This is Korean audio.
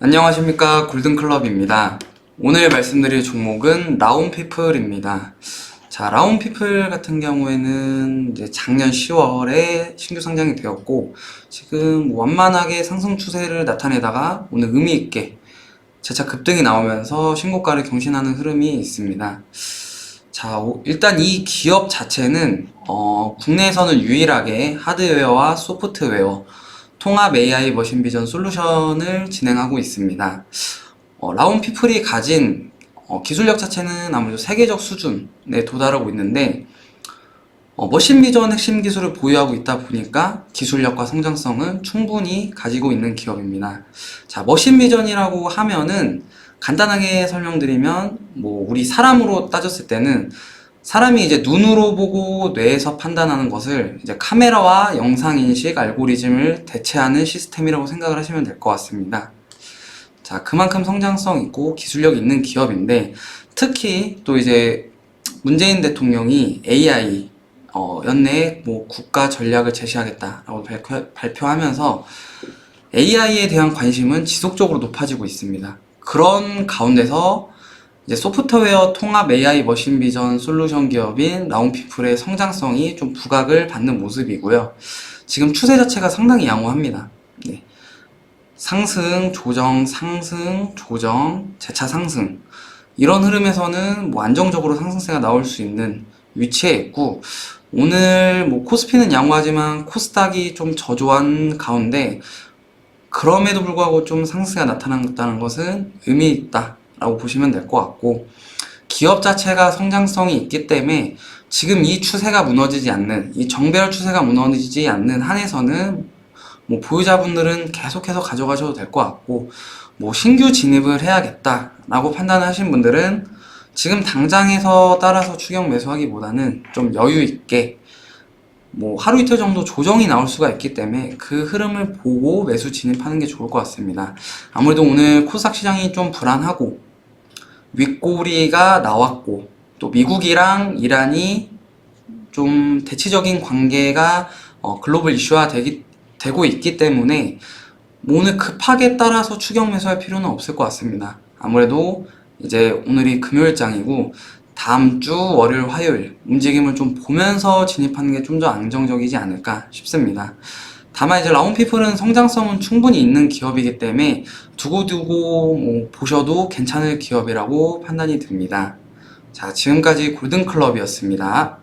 안녕하십니까 골든클럽입니다. 오늘 말씀드릴 종목은 라운피플입니다. 자, 라운피플 같은 경우에는 이제 작년 10월에 신규 상장이 되었고 지금 완만하게 상승 추세를 나타내다가 오늘 의미 있게 재차 급등이 나오면서 신고가를 경신하는 흐름이 있습니다. 자, 오- 일단 이 기업 자체는 어, 국내에서는 유일하게 하드웨어와 소프트웨어 통합 AI 머신 비전 솔루션을 진행하고 있습니다. 어, 라운피플이 가진 어, 기술력 자체는 아무래도 세계적 수준에 도달하고 있는데 어, 머신 비전 핵심 기술을 보유하고 있다 보니까 기술력과 성장성은 충분히 가지고 있는 기업입니다. 자, 머신 비전이라고 하면은 간단하게 설명드리면 뭐 우리 사람으로 따졌을 때는 사람이 이제 눈으로 보고 뇌에서 판단하는 것을 이제 카메라와 영상 인식 알고리즘을 대체하는 시스템이라고 생각을 하시면 될 것 같습니다. 자, 그만큼 성장성 있고 기술력 있는 기업인데 특히 또 이제 문재인 대통령이 AI 어, 연내에 뭐 국가 전략을 제시하겠다라고 발표, 발표하면서 AI에 대한 관심은 지속적으로 높아지고 있습니다. 그런 가운데서 이제 소프트웨어 통합 AI 머신 비전 솔루션 기업인 라운피플의 성장성이 좀 부각을 받는 모습이고요. 지금 추세 자체가 상당히 양호합니다. 네. 상승, 조정, 상승, 조정, 재차 상승. 이런 흐름에서는 뭐 안정적으로 상승세가 나올 수 있는 위치에 있고, 오늘 뭐 코스피는 양호하지만 코스닥이 좀 저조한 가운데, 그럼에도 불구하고 좀 상승세가 나타났다는 것은 의미 있다 라고 보시면 될 것 같고, 기업 자체가 성장성이 있기 때문에 지금 이 추세가 무너지지 않는, 이 정배열 추세가 무너지지 않는 한에서는 뭐 보유자분들은 계속해서 가져가셔도 될 것 같고, 뭐 신규 진입을 해야겠다 라고 판단하신 분들은 지금 당장에서 따라서 추격 매수하기보다는 좀 여유 있게 뭐 하루 이틀 정도 조정이 나올 수가 있기 때문에 그 흐름을 보고 매수 진입하는 게 좋을 것 같습니다. 아무래도 오늘 코스닥 시장이 좀 불안하고 윗꼬리가 나왔고 또 미국이랑 이란이 좀 대치적인 관계가 어, 글로벌 이슈화 되기, 되고 있기 때문에 뭐 오늘 급하게 따라서 추격 매수할 필요는 없을 것 같습니다. 아무래도 이제 오늘이 금요일장이고 다음 주 월요일, 화요일 움직임을 좀 보면서 진입하는 게 좀 더 안정적이지 않을까 싶습니다. 다만 이제 라운피플은 성장성은 충분히 있는 기업이기 때문에 두고두고 뭐 보셔도 괜찮을 기업이라고 판단이 듭니다. 자, 지금까지 골든클럽이었습니다.